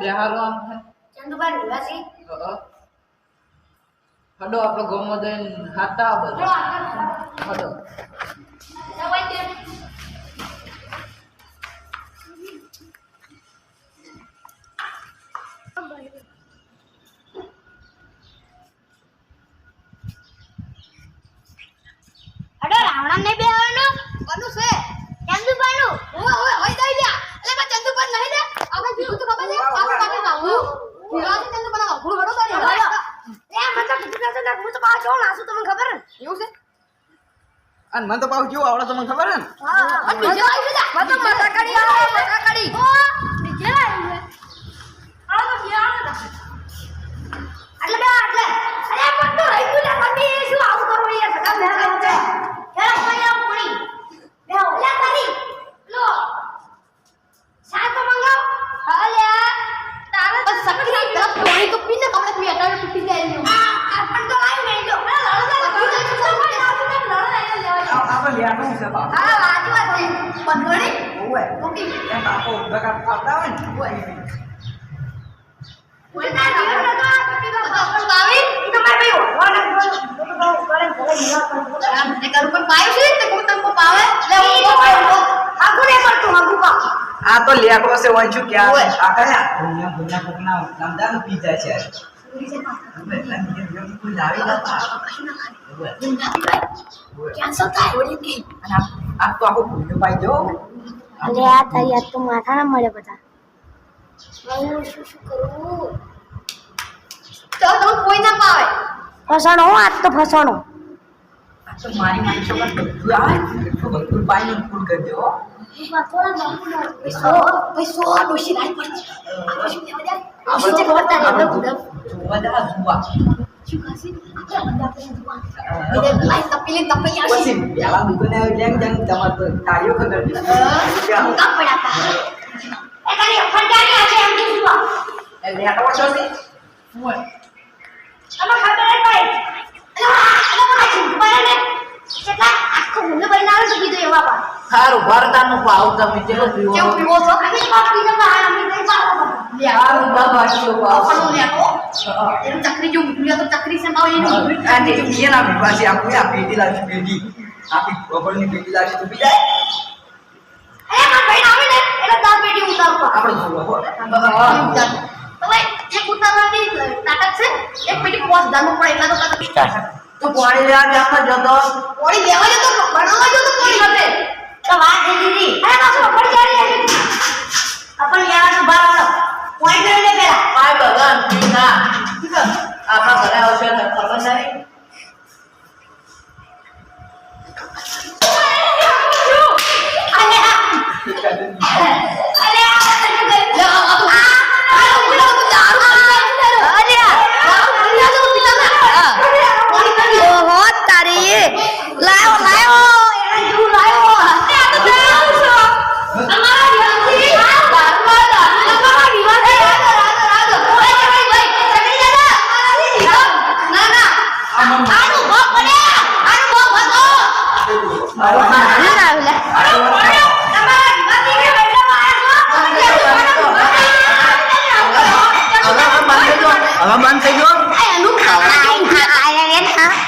બેહારો આમ ચંદુભાઈ નિવાસી. હડો આપણે ગોમો હાથા ચલો બધા આગળ હડો. રાવણ ને બેવાનું કોનું છે ચંદુબાનું ઓય ઓય ઓય દઈ દે એટલે કા ચંદુબાન નહીં દે આપણે જીવું તો ખબર છે કામ કાકે ગાવું જીવા છે ચંદુબાન અઘરું હડો કરી હડો એ મતલબ બીજું તો હું તો પાછો નાસું તમને ખબર ને એવું છે અને મને તો પાછું કેવું આવડે તમને ખબર હે ને? હા. અને બીજો આવી જા આવે કરી ઓ બીજો આવી છે આ તો બિયાણ એટલે બે એટલે અરે પણ તો રહી ગયું ને મમ્મી શું આવું કરો યાર સગા બે છે ચાલ કોઈ આવું પડી બે ઓલા કરી લો શાક મંગાવ હાલ્યા તારે તો સકડી ગયો પાણી તો પીને કપડે પી અટાડે પી જાય આ આપણ તો લાઈ નહીં જો લડો લેવાનું છે બાપ હા વાજી વાત છે પંદોડી ઓય ઓકે એમ બાપો બગા આવતા હોય. ને ઓય આ તો પણ બાવી ઈ તો મારે ભાઈ ઓવાને બોલ બોલ કરે કરે નિવા પણ આમ તે કરું પણ પાય છે તે હું તમકો પાવે લે હું તો આગુ ને પણ તું આગુ પા આ તો લેકો છે. વંચુ. આ કયા ભૂલ્યા ભૂલ્યા કોકના. નામદાર પી જાય છે કોઈ લાવી નતા ઓય. ઓય. કેન્સલ થાય ઓલી કે અને આ- આ તો આખો ભૂલ્યો પાઈ જો અરે આ તારી આજ તો માથા ના મળે બધા હું શું શું કરું તો તો કોઈ ના પાવે ફસાણો હો તો ફસાણો આ તો મારી બધું બધું ફૂલ કરી દો પૈસો ડોશી બધા જોવા જોવા. જોવા સારું ભારતાનું ભાવ તમે કેવું પીવો છો પાડો તો એક ઉતારવાની છે એક પેટી પોસ દાનું પડે એટલા તો કદાચ તો પાણી લેવા જાતા જતો પોણી લેવા જતો બનાવવા જતો પોણી તો વાત છે દીદી અરે પાછો પડી જાય રે આપણ લેવા તો બાર વાળો પોણી કરી લે પેલા પાય ભગવાન પીના આપણા ઘરે આવશે ને ખબર નહીં અરે અરે આ તને કઈ લો આ આ ઉલો તો દારૂ અરે આ તો પિતા પોણી કરી ઓહો તારી લાયો લાયો એને જેવું લાયો આ તો દારૂ છો અમારા ઘરથી દારૂ દારૂ અમારા વિવાદ રાગો રાગો રાગો ભાઈ ભાઈ ભાઈ ચકડી દાદા અમારાથી જીવો ના ના આનું ભોગ પડે આનું ભોગ ભગો મારું ના આવે લે તમારા વિવાદથી કે બેઠા હવે બંધ થઈ ગયો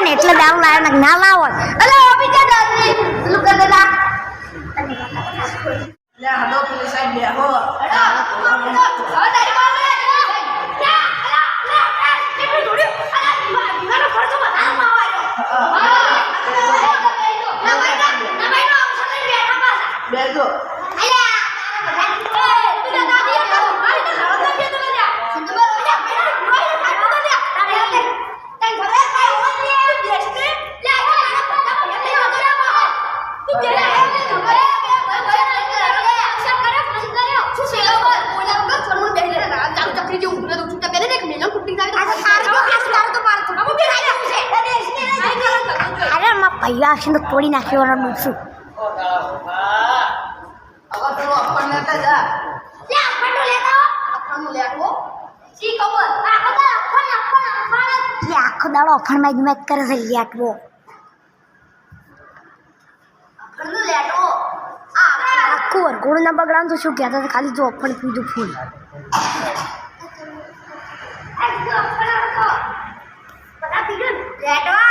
ને એટલે દાવ લાવ્યો ના લાવો અલે અભી ક્યાં દાદની લુક દાદા લે હડો પેલી સાઈડ બેહો અડા હવે તારી બાર લે ક્યાં અલા અલા કેટલું જોડ્યું અલા વિવાહ વિવાહનો ખર્ચો વધારવામાં આવ્યો ના ભાઈ ના ના ભાઈ નો અવસર લઈને બેઠા પાછા બેજો શું ભાઈઓ આવશે ને તો તોડી નાખ્યો ડૂબશું હવે પેલો અપણ લેતા જા લે આપણને લેતા આવો. આપણને લેવો શી? ખબર આખો તો આપણને આપણને આપણને એટલે આખો દાડો અફણમાં જ મેચ કરે છે લેટવો આખું. વરઘોડું ના બગડાનું તો શું કહેતા ખાલી જો અફણ પીધું ફૂલ. લેટવા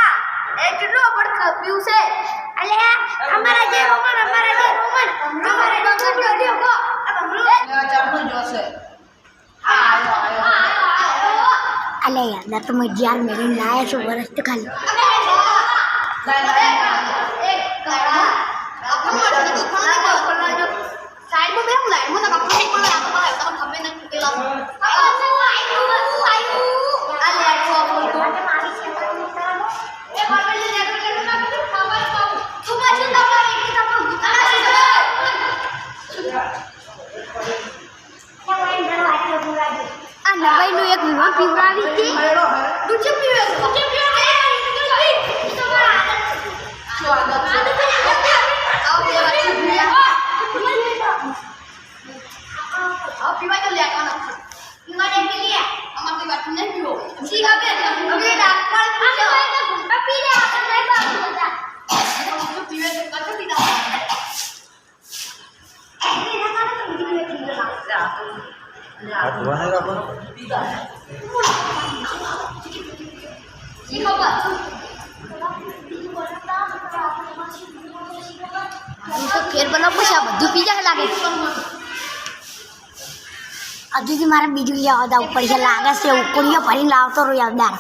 એ કેટલો પણ પીવું છે. અલે અમારા જે રોમન અમારા જે રોમન દેખો આ બબલો એવા ચારનું જોશે આયો આયો. અલે યાર ના તો મેં જ્યાં મેળીને લાયા છું વરસ તો ખાલી આ નવાઈનું એક વિમાન પીવડાવી હતી મેળો હે દૂધ પીવે દૂધ પીવે તમારા શું આદત છે હું તો ફેર બનાવ પછી આ બધું પી જાય લાગે. હજુથી મારે બીજું લેવા ઉપર છે લાગે છે ઉકળીઓ ભરીને લાવતો રહ્યો યાદદાર